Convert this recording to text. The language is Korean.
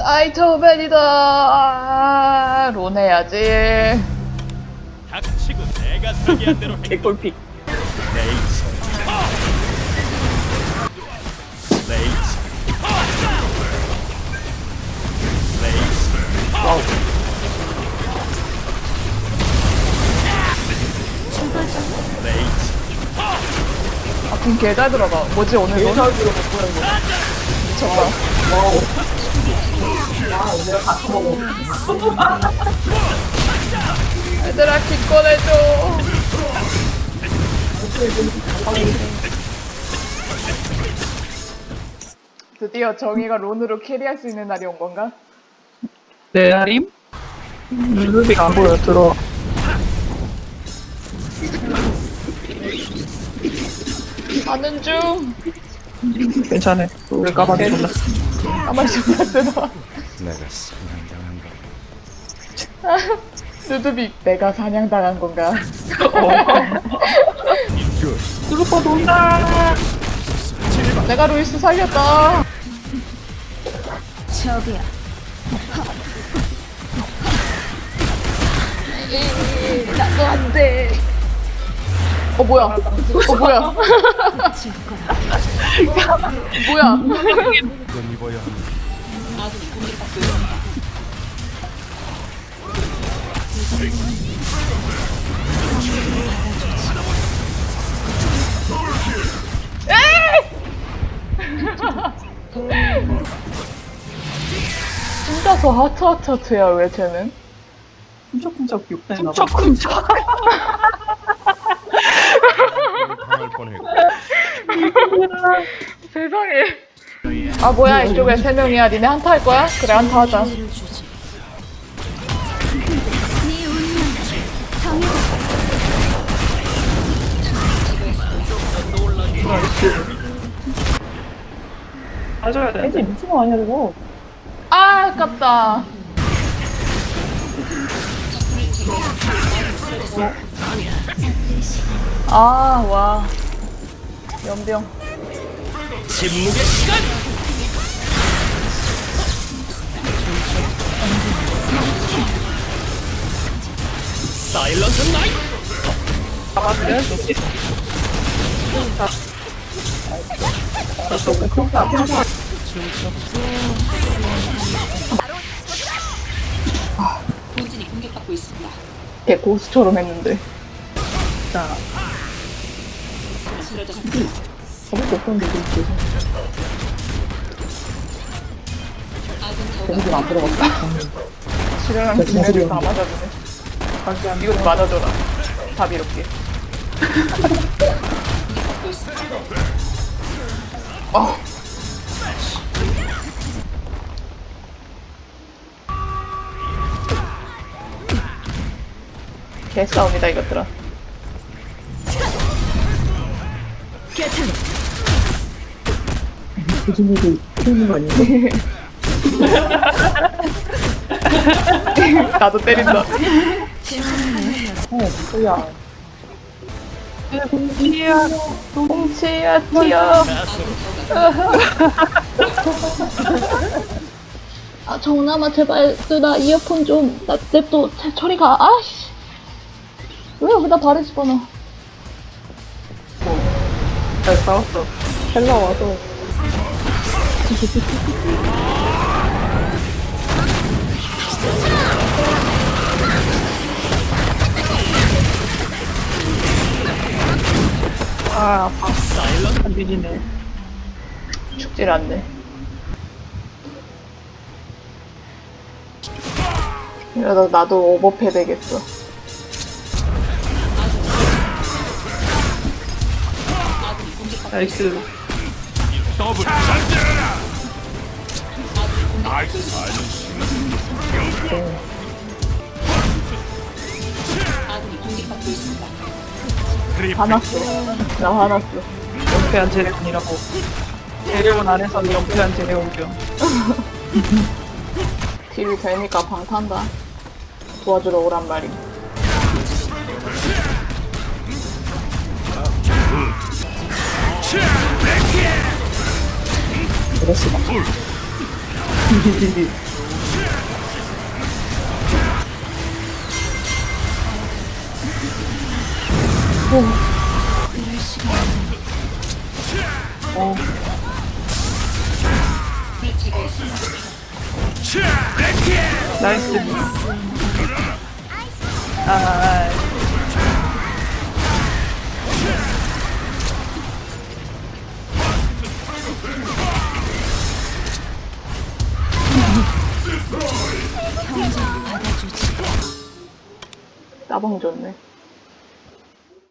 아이토벤이다. 아, 론 해야지. 닥치고 내가 설계한 대로 해. 개꿀픽. 레이지. 레이지. 레이지. 와우. 레이지. 아, 군 개잘 들어가. 뭐지, 오늘 론? 개잘 들어갔고요, 이거. 미쳤다. 와우. 야, 내가 같이 먹어. 얘들아, 기권해줘. 드디어 정의가 론으로 캐리할 수 있는 날이 온 건가? 내 아림? 루비가 안 보여, 들어. 가는 중. 괜찮아. 우리 까마귀 존나. 가만히 좀 놨으나. 내가 사냥당한 거. 누드빅, 내가 사냥당한 건가? 트루퍼 논다! 내가 루이스 살렸다. 저기야. 나도 안 돼. 어, 뭐야. 어, 뭐야. 질 거야. 뭐야. 이건 입어야 한다. 혼자서 하트하트하트야, 왜 쟤는? 쿵짝쿵짝 욕다니나 봐. 쿵짝쿵짝. 당할 뻔했고. 세상에. 아, 뭐야, 이쪽에 세 명이야. 니네 한타 할 거야? 그래, 한타 하자. 맞아야 돼. 애들 미친 거 아니야, 저거? 아, 아깝다. 아, 와. 연병. 침묵의 시간. 사일런트 나이트. 걔 고수처럼 했는데. 자. 저밖에 없었는데, 그렇지. 저기 좀안 들어갔다. 실현한 네, 기회를 다 맞아주네. 다시 한 이것도 맞아줘라. 답 이렇게. 어. 개싸움이다 이것들아. 조준이도 키우는 거 아니야? 나도 때린다. 어, 뭐야. 공지야. 꽁치야 튀어. 아 정남아 제발 나 이어폰 좀나 냅둬 저리 가. 아씨. 왜 여기다 발을 집어넣어? 잘 싸웠어. 헬라 와서. 아, 아파. 안 뒤지네. 죽질 않네. 이러다 나도 오버패 되겠어. 나이스. 더블 잔재라. 나이스. 그립 화났어. 나 화났어. 연패한 제레온이라고. 제레온 안에서는 연패한 제레온이죠. TV 되니까 방 탄다. 도와주러 오란 말임. 그랬어. 어, 나이스. 아, 나방 줬네.